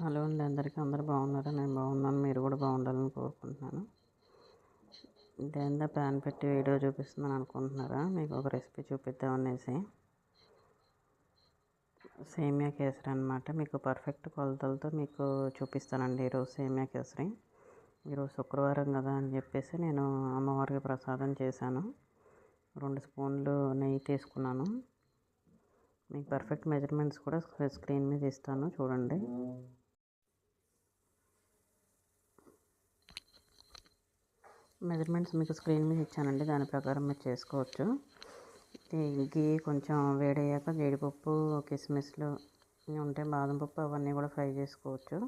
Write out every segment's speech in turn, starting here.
Hello అండి అందరికీ అందరు బాగున్నారా? నేను బాగున్నాను మీరు కూడా బాగుండాలని కోరుకుంటున్నాను. ఇదేందా ప్యాన్ పెట్టి వీడియో చూపిస్తుందని అనుకుంటున్నారా? మీకు ఒక రెసిపీ చూపిద్దాం అనేసి. సేమియా కేసరి అనమాట మీకు పర్ఫెక్ట్ కొలతలతో మీకు చూపిస్తానండి ఈరోజు సేమియా కేసరి. ఈరోజు శుక్రవారం కదా అని చెప్పేసి నేను అమ్మవారికి ప్రసాదం చేశాను. రెండు స్పూన్లు నెయ్యి తీసుకున్నాను. మీకు పర్ఫెక్ట్ మెజర్మెంట్స్ కూడా స్క్రీన్ మీద ఇస్తాను చూడండి. మెజర్మెంట్స్ మీకు స్క్రీన్ మీద ఇచ్చానండి. దాని ప్రకారం మీరు చేసుకోవచ్చు. గీ కొంచెం వేడయ్యాక జీడిపప్పు కిస్మిస్లు ఉంటే బాదం పప్పు అవన్నీ కూడా ఫ్రై చేసుకోవచ్చు.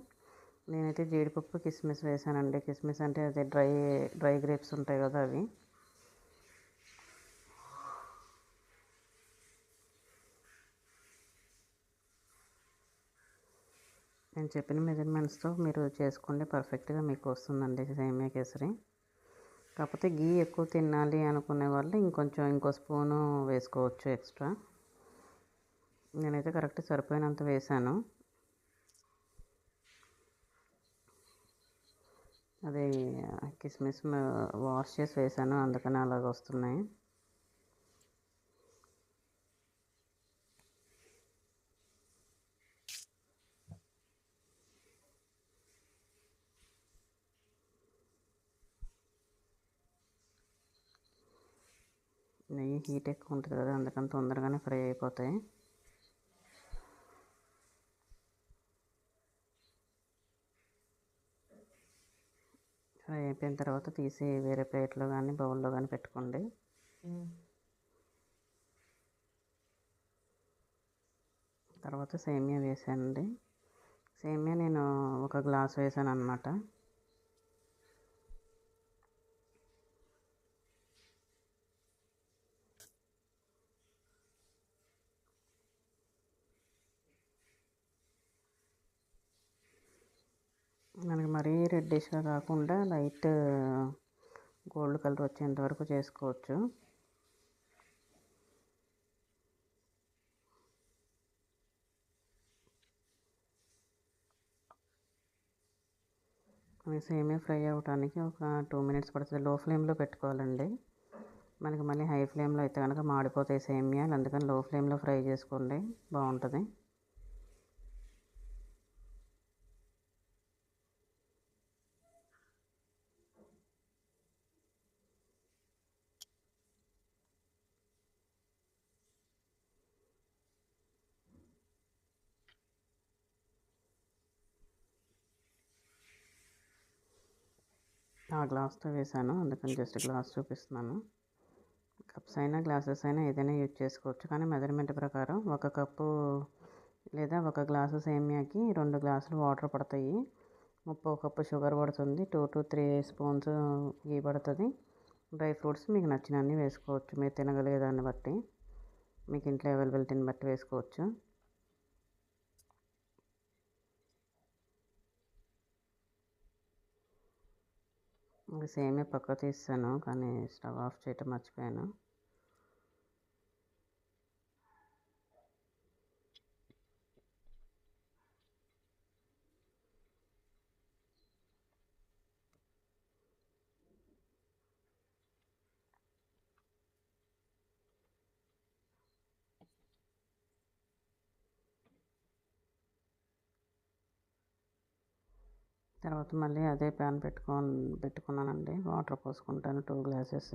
నేనైతే జీడిపప్పు కిస్మిస్ వేసానండి. కిస్మిస్ అంటే అదే డ్రై డ్రై గ్రేప్స్ ఉంటాయి కదా అవి. నేను చెప్పిన మెజర్మెంట్స్తో మీరు చేసుకోండి పర్ఫెక్ట్గా మీకు వస్తుందండి సేమియా కేసరి. కాకపోతే గీ ఎక్కువ తినాలి అనుకునే వాళ్ళు ఇంకొంచెం ఇంకో స్పూను వేసుకోవచ్చు ఎక్స్ట్రా. నేనైతే కరెక్ట్ సరిపోయినంత వేసాను అది కిస్మిస్ వాష్ చేసి వేసాను అందుకని అలాగ వస్తున్నాయి. నెయ్యి హీట్ ఎక్కువ ఉంటుంది కదా అందుకని తొందరగానే ఫ్రై అయిపోతాయి. ఫ్రై అయిపోయిన తర్వాత తీసి వేరే ప్లేట్లో కానీ బౌల్లో కానీ పెట్టుకోండి. తర్వాత సేమియా వేసానండి. సేమియా నేను ఒక గ్లాస్ వేసాను అనమాట మనకి మరీ రెడ్డిష్గా కాకుండా లైట్ గోల్డ్ కలర్ వచ్చేంత వరకు చేసుకోవచ్చు. సేమియా ఫ్రై అవ్వడానికి ఒక టూ మినిట్స్ పడుతుంది. లో ఫ్లేమ్లో పెట్టుకోవాలండి. మనకి మళ్ళీ హై ఫ్లేమ్లో అయితే కనుక మాడిపోతాయి సేమియాలు అందుకని లో ఫ్లేమ్లో ఫ్రై చేసుకోండి. బాగుంటుంది. ఆ గ్లాస్తో వేసాను. అందుకని జస్ట్ గ్లాస్ చూపిస్తున్నాను. కప్స్ అయినా గ్లాసెస్ అయినా ఏదైనా యూజ్ చేసుకోవచ్చు. కానీ మెజర్మెంట్ ప్రకారం ఒక కప్పు లేదా ఒక గ్లాసు సేమియాకి రెండు గ్లాసులు వాటర్ పడతాయి. ముప్పై కప్పు షుగర్ పడుతుంది. Two to three spoons ghee పడుతుంది. డ్రై ఫ్రూట్స్ మీకు నచ్చినన్ని వేసుకోవచ్చు. మీరు తినగలిగే దాన్ని బట్టి. మీకు ఇంట్లో అవైలబిలిటీని బట్టి వేసుకోవచ్చు. సేమే పక్క తీస్తాను కానీ స్టవ్ ఆఫ్ చేయటం మర్చిపోయాను. తర్వాత మళ్ళీ అదే ప్యాన్ పెట్టుకొని పెట్టుకున్నానండి. Water పోసుకుంటాను two glasses.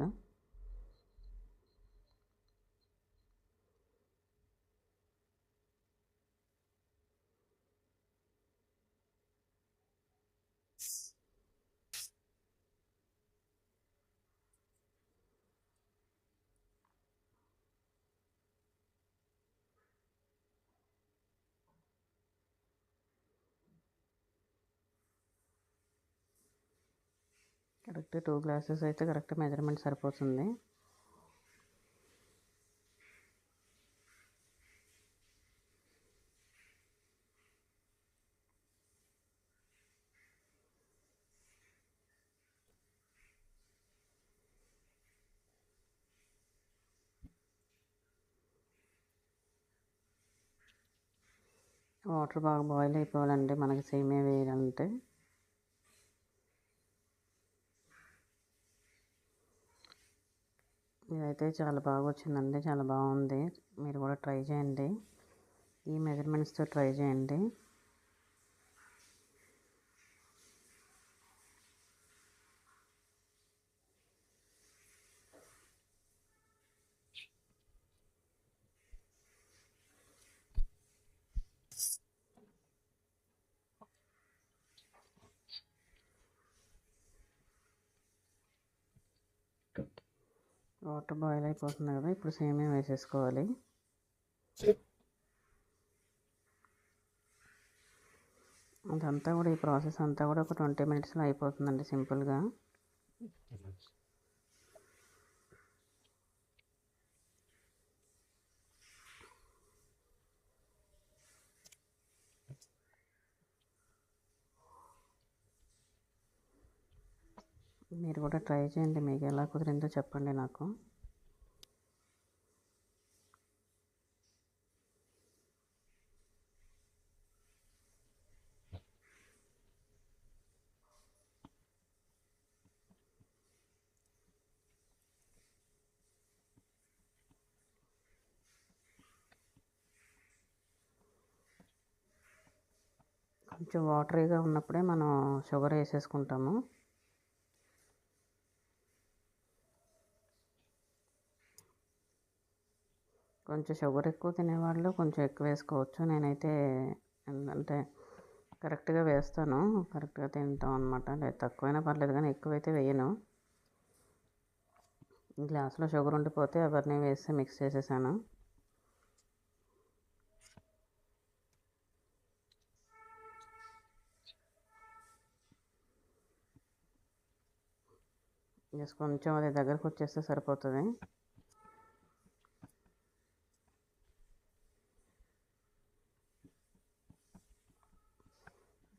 Correct two glasses అయితే కరెక్ట్ మెజర్మెంట్ సరిపోతుంది. వాటర్ బాగా బాయిల్ అయిపోవాలండి మనకి సేమే వేయాలంటే ఇదైతే చాలా బాగా వచ్చిందండి చాలా బాగుంది. మీరు కూడా ట్రై చేయండి. ఈ మెజర్మెంట్స్తో ట్రై చేయండి. వాటర్ బాయిల్ అయిపోతుంది కదా ఇప్పుడు సేమియా వేసేసుకోవాలి. అదంతా కూడా ఈ ప్రాసెస్ అంతా కూడా ఒక ట్వంటీ మినిట్స్లో అయిపోతుందండి సింపుల్గా. మీరు కూడా ట్రై చేయండి. మీకు ఎలా కుదిరిందో చెప్పండి నాకు. కొంచెం వాటరీగా ఉన్నప్పుడే మనం షుగర్ వేసేసుకుంటాము. కొంచెం షుగర్ ఎక్కువ తినేవాళ్ళు కొంచెం ఎక్కువ వేసుకోవచ్చు. నేనైతే అంటే కరెక్ట్గా వేస్తాను. కరెక్ట్గా తింటాం అనమాట లేదు తక్కువైనా పర్లేదు కానీ ఎక్కువైతే వేయను. గ్లాసులో షుగర్ ఉండిపోతే అవన్నీ వేసి మిక్స్ చేసేసాను. జస్ట్ కొంచెం అది దగ్గరకు వచ్చేస్తే సరిపోతుంది.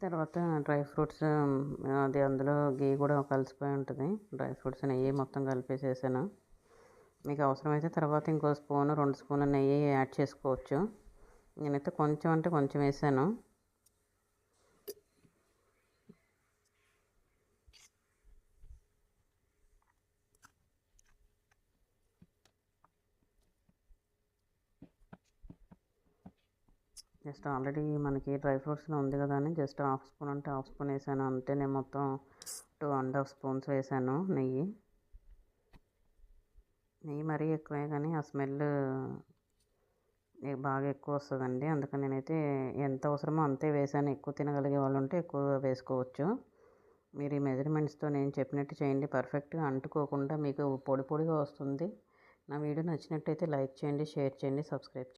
తర్వాత డ్రై ఫ్రూట్స్ అది అందులో గీ కూడా కలిసిపోయి ఉంటుంది. డ్రై ఫ్రూట్స్ నెయ్యి మొత్తం కలిపేసేసాను. మీకు అవసరమైతే తర్వాత ఇంకో స్పూన్ రెండు స్పూన్లు నెయ్యి యాడ్ చేసుకోవచ్చు. నేనైతే కొంచెం అంటే కొంచెం వేసాను. జస్ట్ ఆల్రెడీ మనకి డ్రై ఫ్రూట్స్లో ఉంది కదా అని జస్ట్ హాఫ్ స్పూన్ అంటే హాఫ్ స్పూన్ వేసాను. అంతే నేను మొత్తం టూ అండ్ హాఫ్ స్పూన్స్ వేసాను నెయ్యి. నెయ్యి మరీ ఎక్కువే కానీ ఆ స్మెల్ బాగా ఎక్కువ వస్తుందండి. అందుకని నేనైతే ఎంత అవసరమో అంతే వేసాను. ఎక్కువ తినగలిగే వాళ్ళు ఉంటే ఎక్కువ వేసుకోవచ్చు. మీరు ఈ మెజర్మెంట్స్తో నేను చెప్పినట్టు చేయండి. పర్ఫెక్ట్గా అంటుకోకుండా మీకు పొడి పొడిగా వస్తుంది. నా వీడియో నచ్చినట్టయితే లైక్ చేయండి షేర్ చేయండి సబ్స్క్రైబ్